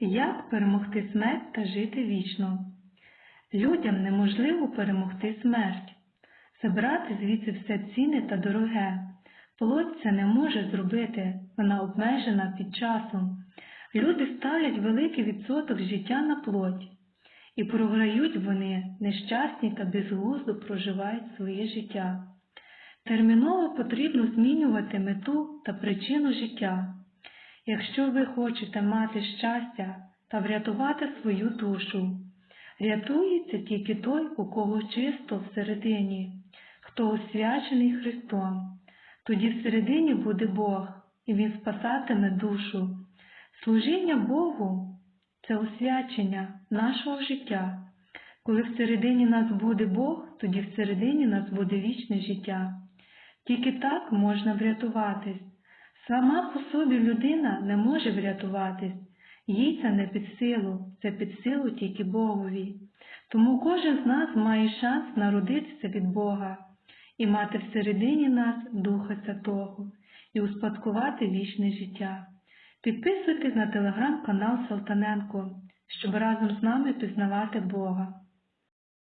Як перемогти смерть та жити вічно? Людям неможливо перемогти смерть, забрати звідси все цінне та дороге. Плоть це не може зробити, вона обмежена під часом. Люди ставлять великий відсоток життя на плоть, і програють вони нещасні та безглуздо проживають своє життя. Терміново потрібно змінювати мету та причину життя. Якщо ви хочете мати щастя та врятувати свою душу, рятується тільки той, у кого чисто всередині, хто освячений Христом. Тоді всередині буде Бог, і Він спасатиме душу. Служіння Богу це освячення нашого життя. Коли всередині нас буде Бог, тоді всередині нас буде вічне життя. Тільки так можна врятуватись. Сама по собі людина не може врятуватись, їй це не під силу, це під силу тільки Богові. Тому кожен з нас має шанс народитися від Бога і мати всередині нас Духа Святого і успадкувати вічне життя. Підписуйтесь на телеграм-канал Салтаненко, щоб разом з нами пізнавати Бога.